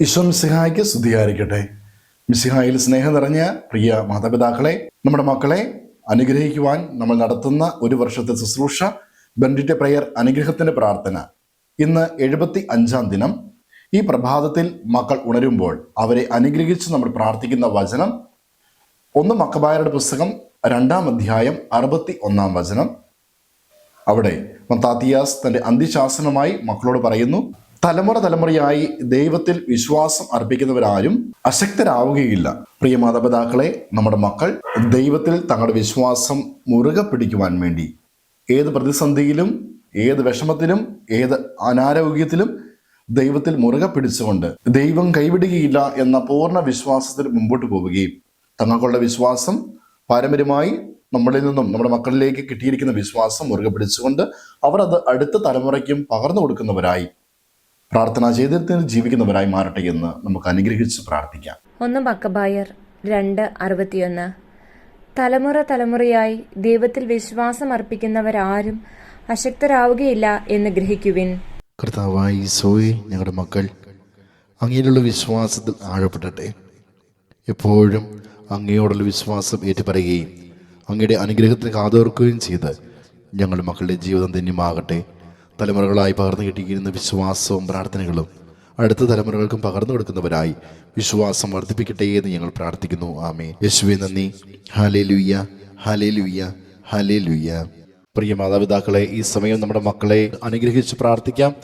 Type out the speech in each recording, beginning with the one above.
ഈശോ മിസ്സിഹായ്ക്ക് സ്തുതിയായിരിക്കട്ടെ. മിസിഹായിൽ സ്നേഹം നിറഞ്ഞ പ്രിയ മാതാപിതാക്കളെ നമ്മുടെ മക്കളെ അനുഗ്രഹിക്കുവാൻ നമ്മൾ നടത്തുന്ന ഒരു വർഷത്തെ ശുശ്രൂഷ ബെൻഡിറ്റ് പ്രയർ അനുഗ്രഹത്തിന്റെ പ്രാർത്ഥന. ഇന്ന് എഴുപത്തി അഞ്ചാം ദിനം. ഈ പ്രഭാതത്തിൽ മക്കൾ ഉണരുമ്പോൾ അവരെ അനുഗ്രഹിച്ച് നമ്മൾ പ്രാർത്ഥിക്കുന്ന വചനം ഒന്ന് മക്കബായരുടെ പുസ്തകം രണ്ടാം അധ്യായം അറുപത്തി ഒന്നാം വചനം. അവിടെ മത്താത്തിയാസ് തന്റെ അന്ത്യശാസനമായി മക്കളോട് പറയുന്നു തലമുറ തലമുറയായി ദൈവത്തിൽ വിശ്വാസം അർപ്പിക്കുന്നവരാരും അശക്തരാവുകയില്ല. പ്രിയ മാതാപിതാക്കളെ നമ്മുടെ മക്കൾ ദൈവത്തിൽ തങ്ങളുടെ വിശ്വാസം മുറുകെ പിടിക്കുവാൻ വേണ്ടി ഏത് പ്രതിസന്ധിയിലും ഏത് വിഷമത്തിലും ഏത് അനാരോഗ്യത്തിലും ദൈവത്തിൽ മുറുകെ പിടിച്ചുകൊണ്ട് ദൈവം കൈവിടുകയില്ല എന്ന പൂർണ വിശ്വാസത്തിൽ മുമ്പോട്ട് പോവുകയും തങ്ങൾക്കുള്ള വിശ്വാസം പാരമ്പര്യമായി നമ്മളിൽ നിന്നും നമ്മുടെ മക്കളിലേക്ക് കിട്ടിയിരിക്കുന്ന വിശ്വാസം മുറുകെ പിടിച്ചുകൊണ്ട് അവർ അത് അടുത്ത തലമുറയ്ക്കും പകർന്നു കൊടുക്കുന്നവരായി പ്രാർത്ഥനാ ജീവിതത്തിൽ ജീവിക്കുന്നവരായി മാറട്ടെ എന്ന് നമുക്ക് അനുഗ്രഹിച്ച് പ്രാർത്ഥിക്കാം. ഒന്ന് ബക്കബായർ രണ്ട് അറുപത്തിയൊന്ന്. തലമുറ തലമുറയായി ദൈവത്തിൽ വിശ്വാസം അർപ്പിക്കുന്നവരാരും അശക്തരാവുകയില്ല എന്ന് ഗ്രഹിക്കുവിൻ. കർത്താവായി സോയി ഞങ്ങളുടെ മക്കൾ അങ്ങയിലുള്ള വിശ്വാസത്തിൽ ആഴപ്പെടട്ടെ. എപ്പോഴും അങ്ങയോടുള്ള വിശ്വാസം ഏറ്റുപറയുകയും അങ്ങയുടെ അനുഗ്രഹത്തിന് കാതോർക്കുകയും ചെയ്ത് ഞങ്ങളുടെ മക്കളുടെ ജീവിതം ധന്യമാകട്ടെ. തലമുറകളായി പകർന്നു കിട്ടിയിരിക്കുന്ന വിശ്വാസവും പ്രാർത്ഥനകളും അടുത്ത തലമുറകൾക്കും പകർന്നു കൊടുക്കുന്നവരായി വിശ്വാസം വർദ്ധിപ്പിക്കട്ടെ എന്ന് ഞങ്ങൾ പ്രാർത്ഥിക്കുന്നു. ആമേ യേശുവെ നന്ദി. ഹാലേ ലുയ്യ ഹാലേ ലുയ്യ ഹാലേ ലുയ്യ പ്രിയ മാതാപിതാക്കളെ ഈ സമയം നമ്മുടെ മക്കളെ അനുഗ്രഹിച്ച് പ്രാർത്ഥിക്കാം.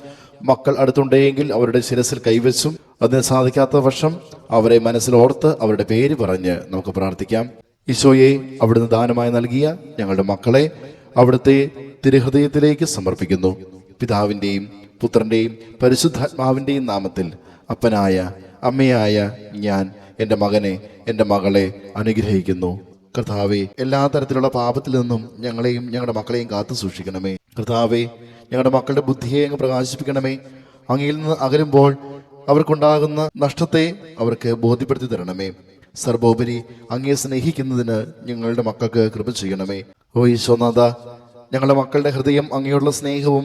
മക്കൾ അടുത്തുണ്ടെങ്കിൽ അവരുടെ ശിരസിൽ കൈവച്ചും അതിന് സാധിക്കാത്ത പക്ഷം അവരെ മനസ്സിൽ ഓർത്ത് അവരുടെ പേര് പറഞ്ഞ് നമുക്ക് പ്രാർത്ഥിക്കാം. ഈശോയെ അവിടുന്ന് ദാനമായി നൽകിയ ഞങ്ങളുടെ മക്കളെ അവിടുത്തെ തിരുഹൃദയത്തിലേക്ക് സമർപ്പിക്കുന്നു. പിതാവിന്റെയും പുത്രന്റെയും പരിശുദ്ധാത്മാവിന്റെയും നാമത്തിൽ അപ്പനായ അമ്മയായ ഞാൻ എന്റെ മകനെ എന്റെ മകളെ അനുഗ്രഹിക്കുന്നു. കർത്താവെ എല്ലാ തരത്തിലുള്ള പാപത്തിൽ നിന്നും ഞങ്ങളെയും ഞങ്ങളുടെ മക്കളെയും കാത്തു സൂക്ഷിക്കണമേ. കർത്താവെ ഞങ്ങളുടെ മക്കളുടെ ബുദ്ധിയെ അങ്ങ് പ്രകാശിപ്പിക്കണമേ. അങ്ങയിൽ നിന്ന് അകലുമ്പോൾ അവർക്കുണ്ടാകുന്ന നഷ്ടത്തെ അവർക്ക് ബോധ്യപ്പെടുത്തി തരണമേ. സർവോപരി അങ്ങയെ സ്നേഹിക്കുന്നതിന് ഞങ്ങളുടെ മക്കൾക്ക് കൃപ ചെയ്യണമേ. ഓ ഈശോനാഥ ഞങ്ങളുടെ മക്കളുടെ ഹൃദയം അങ്ങയോടുള്ള സ്നേഹവും